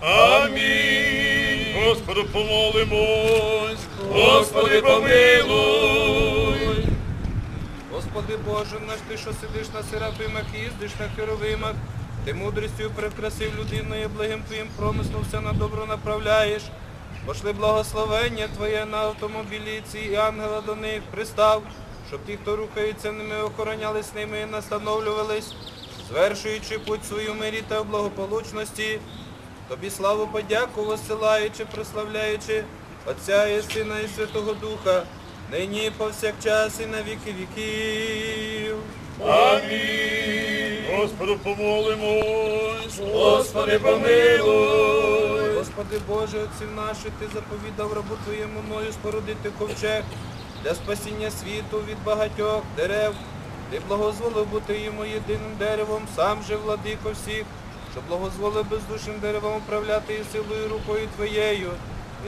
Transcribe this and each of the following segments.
Амінь. Господу помолимось. Господи, помилуй. Господи Боже наш, ти, що сидиш на серафимах їздиш на херовимах, ти мудрістю прикрасив людину і благим твоїм промислом все на добро направляєш. Пошли благословення Твоє на автомобіліці і ангела до них пристав, щоб ті, хто рухається ними, охоронялись ними і настановлювались, звершуючи путь свою мирі та в благополучності. Тобі славу подяку висилаючи, прославляючи Отця і Сина і Святого Духа, нині повсякчас і на віки віків. Амінь. Господу помолимось. Господи, помилуй. Господи Боже, Отців наших, Ти заповідав рабу Твоєму мною спорудити ковчег для спасіння світу від багатьох дерев. Ти благозволив бути йому єдиним деревом, сам же владико всіх, що благозволив бездушним деревом управляти і силою рукою Твоєю.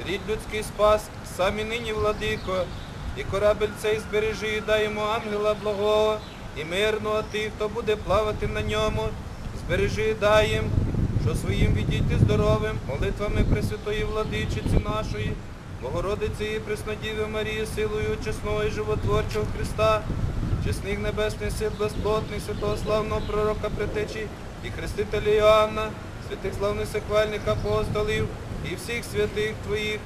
Рід людський спас, сам і нині владико, і корабель цей збережи і дай йому ангела благого, і мирного тих, хто буде плавати на ньому, збережи і дай їм, що своїм відійти здоровим, молитвами Пресвятої Владичиці нашої, Богородиці і Преснодіви Марії, силою чесного і животворчого Христа, чесних небесних сил, безплотних, святого славного пророка Претечі і Хрестителя Іоанна, святих славних сихвальних апостолів і всіх святих Твоїх,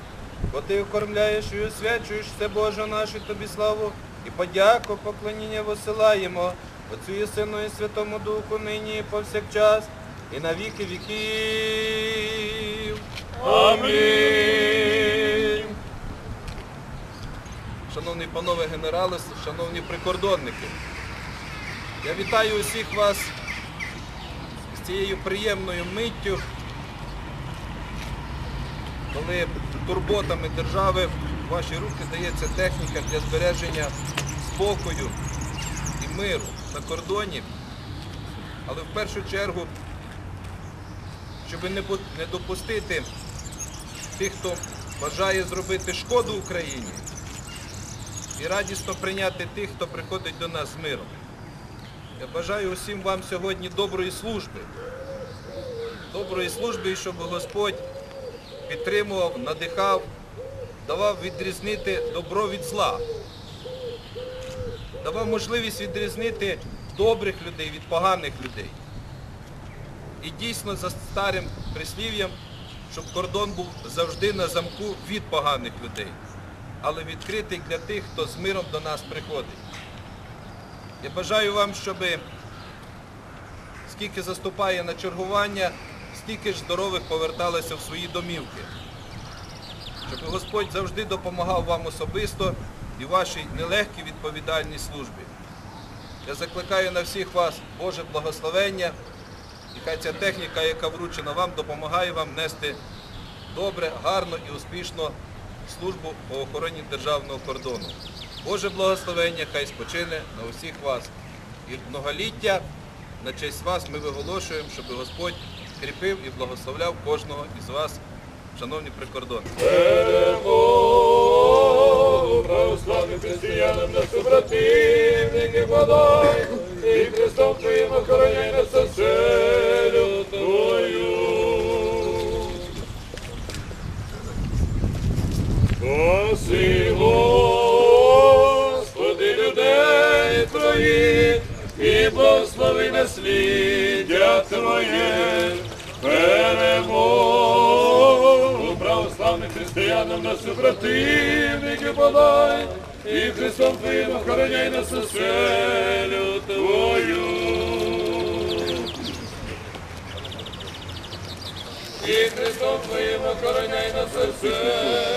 бо Ти окормляєш і освячуєш все Боже наше Тобі славу і подяку, поклоніння висилаємо Отцю і Сину і Святому Духу нині і повсякчас і на віки віків. Амінь. Шановні панове генерали, шановні прикордонники, я вітаю усіх вас з цією приємною миттю, коли турботами держави в ваші руки дається техніка для збереження спокою і миру на кордоні, але в першу чергу, щоб не допустити тих, хто бажає зробити шкоду Україні, і радісно прийняти тих, хто приходить до нас з миром. Я бажаю усім вам сьогодні доброї служби. Доброї служби, щоб Господь підтримував, надихав, давав відрізнити добро від зла. Давав можливість відрізнити добрих людей від поганих людей. І дійсно за старим прислів'ям, щоб кордон був завжди на замку від поганих людей але відкритий для тих, хто з миром до нас приходить. Я бажаю вам, щоб скільки заступає на чергування, стільки ж здорових поверталося в свої домівки. Щоб Господь завжди допомагав вам особисто і вашій нелегкій відповідальній службі. Я закликаю на всіх вас Боже благословення, і хай ця техніка, яка вручена вам, допомагає вам нести добре, гарно і успішно службу по охороні державного кордону. Боже благословення хай спочине на усіх вас. І многоліття на честь вас ми виголошуємо, щоб Господь кріпив і благословляв кожного із вас, шановні прикордонники. Православним християнам на супротивники подай, і Христом Твоїм охороняй нас Спаси, Господи, людей Твоїх, і благослови насліддя Твоє, перемогу православним християнам на супротивники подай, і Христом Твоїм охороняй нас оселю Твою. І Христом Твоїм охороняй нас оселю